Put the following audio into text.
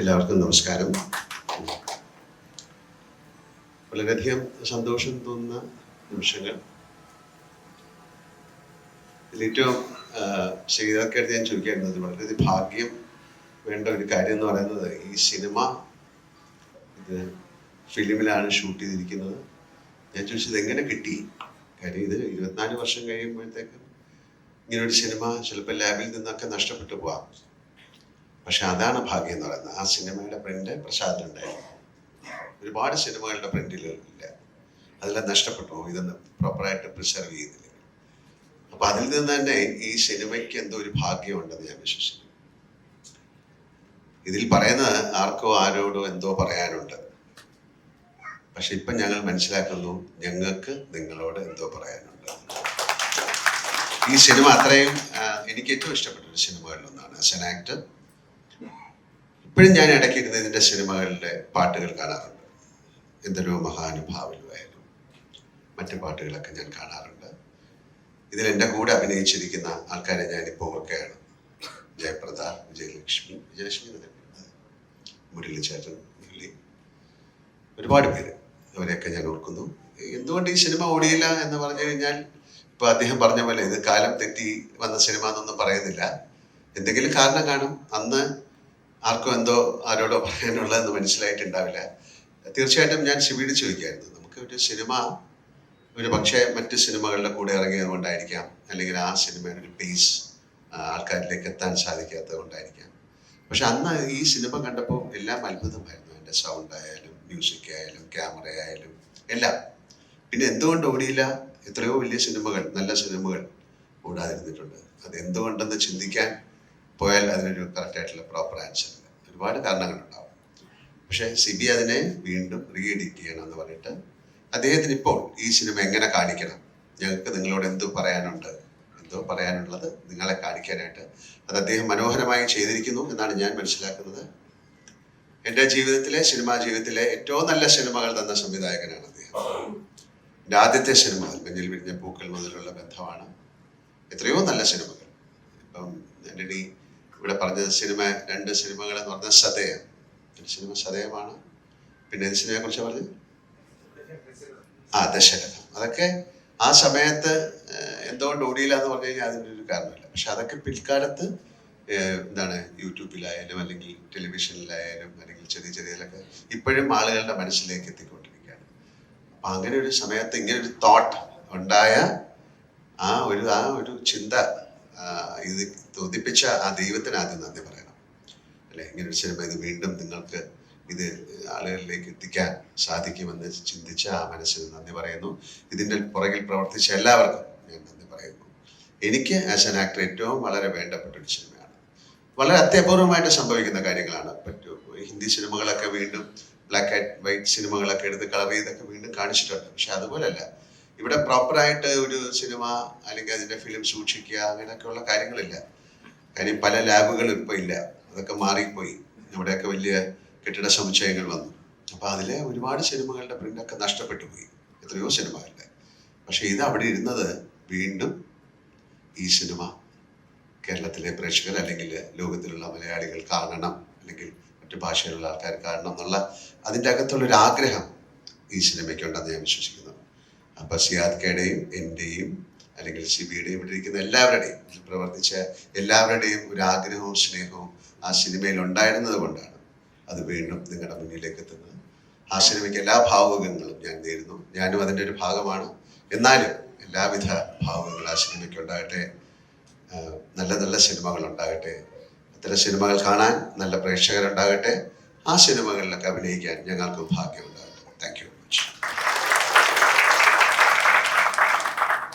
എല്ലാവർക്കും നമസ്കാരം. വളരെയധികം സന്തോഷം തോന്നുന്ന നിമിഷങ്ങൾ. ഏറ്റവും ചെയ്തൊക്കെ ഞാൻ ചോദിക്കേണ്ടത് വളരെയധികം ഭാഗ്യം വേണ്ട ഒരു കാര്യം എന്ന് പറയുന്നത് ഈ സിനിമ ഇത് ഫിലിമിലാണ് ഷൂട്ട് ചെയ്തിരിക്കുന്നത്. ഞാൻ ചോദിച്ചത് എങ്ങനെ കിട്ടി? കാര്യം ഇത് ഇരുപത്തിനാല് വർഷം കഴിയുമ്പോഴത്തേക്കും ഇങ്ങനൊരു സിനിമ ചിലപ്പോൾ ലാബിൽ നിന്നൊക്കെ നഷ്ടപ്പെട്ടു പോവാം. പക്ഷെ അതാണ് ഭാഗ്യം എന്ന് പറയുന്നത്. ആ സിനിമയുടെ പ്രിന്റ് പ്രസാദിലുണ്ടായിരുന്നു ഒരുപാട് സിനിമകളുടെ പ്രിന്റിലില്ല അതെല്ലാം നഷ്ടപ്പെട്ടു. ഇതൊന്ന് പ്രോപ്പറായിട്ട് പ്രിസർവ് ചെയ്യുന്നില്ല അപ്പൊ അതിൽ നിന്ന് തന്നെ ഈ സിനിമയ്ക്ക് എന്തോ ഒരു ഭാഗ്യമുണ്ടെന്ന് ഞാൻ വിശ്വസിക്കുന്നു. ഇതിൽ പറയുന്നത് ആർക്കോ ആരോടോ എന്തോ പറയാനുണ്ട്. പക്ഷെ ഇപ്പം ഞങ്ങൾ മനസ്സിലാക്കുന്നു ഞങ്ങൾക്ക് നിങ്ങളോട് എന്തോ പറയാനുണ്ട്. ഈ സിനിമ അത്രയും എനിക്ക് ഏറ്റവും ഇഷ്ടപ്പെട്ട ഒരു സിനിമകളിലൊന്നാണ് ആസ് എൻ ആക്ടർ ഇപ്പോഴും ഞാൻ ഇടയ്ക്ക് ഇരുന്ന് ഇതിന്റെ സിനിമകളിലെ പാട്ടുകൾ കാണാറുണ്ട്. എന്തൊരു മഹാനുഭാവിലുമായാലും മറ്റു പാട്ടുകളൊക്കെ ഞാൻ കാണാറുണ്ട്. ഇതിൽ എന്റെ കൂടെ അഭിനയിച്ചിരിക്കുന്ന ആൾക്കാരെ ഞാൻ ഞാനിപ്പോൾ ഓർക്കുകയാണ്. ജയപ്രദ വിജയലക്ഷ്മി വിജയലക്ഷ്മി? മുരളിച്ചേട്ടൻ മുരളി. ഒരുപാട് പേര് അവരെയൊക്കെ ഞാൻ ഓർക്കുന്നു. എന്തുകൊണ്ട് ഈ സിനിമ ഓടിയില്ല എന്ന് പറഞ്ഞു കഴിഞ്ഞാൽ ഇപ്പൊ അദ്ദേഹം പറഞ്ഞ പോലെ ഇത് കാലം തെറ്റി വന്ന സിനിമ എന്നൊന്നും പറയുന്നില്ല. എന്തെങ്കിലും കാരണം കാണും. അന്ന് ആർക്കും എന്തോ ആരോടോ പറയാനുള്ള എന്ന് മനസ്സിലായിട്ടുണ്ടാവില്ല. തീർച്ചയായിട്ടും ഞാൻ ശിവീട് ചോദിക്കായിരുന്നു. നമുക്ക് ഒരു സിനിമ ഒരു പക്ഷേ മറ്റ് സിനിമകളുടെ കൂടെ ഇറങ്ങിയത് കൊണ്ടായിരിക്കാം. അല്ലെങ്കിൽ ആ സിനിമയുടെ ഒരു പേസ് ആൾക്കാരിലേക്ക് എത്താൻ സാധിക്കാത്തത് കൊണ്ടായിരിക്കാം. പക്ഷെ അന്ന് ഈ സിനിമ കണ്ടപ്പോൾ എല്ലാം അത്ഭുതമായിരുന്നു. അതിന്റെ സൗണ്ട് ആയാലും മ്യൂസിക് ആയാലും ക്യാമറ ആയാലും എല്ലാം. പിന്നെ എന്തുകൊണ്ട് ഓടിയില്ല? എത്രയോ വലിയ സിനിമകൾ നല്ല സിനിമകൾ ഓടാതിരുന്നിട്ടുണ്ട്. അത് എന്തുകൊണ്ടെന്ന് ചിന്തിക്കാൻ പോയാൽ അതിനൊരു കറക്റ്റ് ആയിട്ടുള്ള പ്രോപ്പർ ആൻസർ ഇല്ല. ഒരുപാട് കാരണങ്ങളുണ്ടാവും. പക്ഷേ സിബി അതിനെ വീണ്ടും റീ എഡിറ്റ് ചെയ്യണം എന്ന് പറഞ്ഞിട്ട് അദ്ദേഹത്തിന് ഇപ്പോൾ ഈ സിനിമ എങ്ങനെ കാണിക്കണം? ഞങ്ങൾക്ക് നിങ്ങളോട് എന്തോ പറയാനുണ്ട്. എന്തോ പറയാനുള്ളത് നിങ്ങളെ കാണിക്കാനായിട്ട്. അത് അദ്ദേഹം മനോഹരമായി ചെയ്തിരിക്കുന്നു എന്നാണ് ഞാൻ മനസ്സിലാക്കുന്നത്. എന്റെ ജീവിതത്തിലെ സിനിമാ ജീവിതത്തിലെ ഏറ്റവും നല്ല സിനിമകൾ തന്ന സംവിധായകനാണ് അദ്ദേഹം. എന്റെ ആദ്യത്തെ സിനിമ മഞ്ഞിൽ വിരിഞ്ഞ പൂക്കൾ മുതലുള്ള ബന്ധമാണ്. എത്രയോ നല്ല സിനിമകൾ ഇപ്പം എന്റെ ഇവിടെ പറഞ്ഞ സിനിമ രണ്ട് സിനിമകൾ എന്ന് പറഞ്ഞാൽ സതയം. ഒരു സിനിമ സതയമാണ്. പിന്നെ ഏത് സിനിമയെ കുറിച്ച് പറഞ്ഞത്? ആ ദശരഥം. അതൊക്കെ ആ സമയത്ത് എന്തുകൊണ്ട് ഓടിയില്ല എന്ന് പറഞ്ഞു കഴിഞ്ഞാൽ അതിന്റെ ഒരു കാരണമില്ല. പക്ഷെ അതൊക്കെ പിൽക്കാലത്ത് എന്താണ് യൂട്യൂബിലായാലും അല്ലെങ്കിൽ ടെലിവിഷനിലായാലും അല്ലെങ്കിൽ ചെറിയ ചെറിയതിലൊക്കെ ഇപ്പോഴും ആളുകളുടെ മനസ്സിലേക്ക് എത്തിക്കൊണ്ടിരിക്കുകയാണ്. അപ്പം അങ്ങനെ ഒരു സമയത്ത് ഇങ്ങനെ ഒരു തോട്ട് ഉണ്ടായ ആ ഒരു ആ ഒരു ചിന്ത ഇത് തോന്നിപ്പിച്ച ആ ദൈവത്തിന് ആദ്യം നന്ദി പറയണം. അല്ലെ? ഇങ്ങനെ ഒരു സിനിമ ഇത് വീണ്ടും നിങ്ങൾക്ക് ഇത് ആളുകളിലേക്ക് എത്തിക്കാൻ സാധിക്കുമെന്ന് ചിന്തിച്ച ആ മനസ്സിന് നന്ദി പറയുന്നു. ഇതിന്റെ പുറകിൽ പ്രവർത്തിച്ച എല്ലാവർക്കും ഞാൻ നന്ദി പറയുന്നു. എനിക്ക് ആസ് ആൻ ആക്ടർ ഏറ്റവും വളരെ വേണ്ടപ്പെട്ട ഒരു സിനിമയാണ്. വളരെ അത്യപൂർവമായിട്ട് സംഭവിക്കുന്ന കാര്യങ്ങളാണ് പറ്റു ഹിന്ദി സിനിമകളൊക്കെ വീണ്ടും ബ്ലാക്ക് ആൻഡ് വൈറ്റ് സിനിമകളൊക്കെ എടുത്ത് കളർ ചെയ്തൊക്കെ വീണ്ടും കാണിച്ചിട്ടുണ്ട്. പക്ഷെ അതുപോലല്ല. ഇവിടെ പ്രോപ്പറായിട്ട് ഒരു സിനിമ അല്ലെങ്കിൽ അതിന്റെ ഫിലിം സൂക്ഷിക്കുക അങ്ങനെയൊക്കെയുള്ള കാര്യങ്ങളില്ല. കാര്യം പല ലാബുകളും ഇപ്പോൾ ഇല്ല. അതൊക്കെ മാറിപ്പോയി. ഇവിടെയൊക്കെ വലിയ കെട്ടിട സമുച്ചയങ്ങൾ വന്നു. അപ്പോൾ അതിലെ ഒരുപാട് സിനിമകളുടെ പ്രിന്റൊക്കെ നഷ്ടപ്പെട്ടു പോയി. എത്രയോ സിനിമകളുടെ. പക്ഷേ ഇത് അവിടെ ഇരുന്നത് വീണ്ടും ഈ സിനിമ കേരളത്തിലെ പ്രേക്ഷകർ അല്ലെങ്കിൽ ലോകത്തിലുള്ള മലയാളികൾ കാണണം അല്ലെങ്കിൽ മറ്റു ഭാഷയിലുള്ള ആൾക്കാർ കാണണം എന്നുള്ള അതിന്റെ അകത്തുള്ളൊരു ആഗ്രഹം ഈ സിനിമയ്ക്കുണ്ടെന്ന് ഞാൻ വിശ്വസിക്കുന്നു. അപ്പോൾ സിയാദ് കയുടെയും എന്റെയും അല്ലെങ്കിൽ സിബിയുടെയും ഇവിടെ ഇരിക്കുന്ന എല്ലാവരുടെയും പ്രവർത്തിച്ച എല്ലാവരുടെയും ഒരു ആഗ്രഹവും സ്നേഹവും ആ സിനിമയിൽ ഉണ്ടായിരുന്നത് കൊണ്ടാണ് അത് വീണ്ടും നിങ്ങളുടെ മുന്നിലേക്ക് എത്തുന്നത്. ആ സിനിമയ്ക്ക് എല്ലാ ഭാവുകങ്ങളും ഞാൻ നേരുന്നു. ഞാനും അതിന്റെ ഒരു ഭാഗമാണ്. എന്നാലും എല്ലാവിധ ഭാവുകങ്ങളും ആ സിനിമയ്ക്ക് ഉണ്ടാകട്ടെ. നല്ല നല്ല സിനിമകൾ ഉണ്ടാകട്ടെ. അത്തരം സിനിമകൾ കാണാൻ നല്ല പ്രേക്ഷകരുണ്ടാകട്ടെ. ആ സിനിമകളിലൊക്കെ അഭിനയിക്കാൻ ഞങ്ങൾക്ക് ഭാഗ്യമുണ്ടാകട്ടെ. Thank you.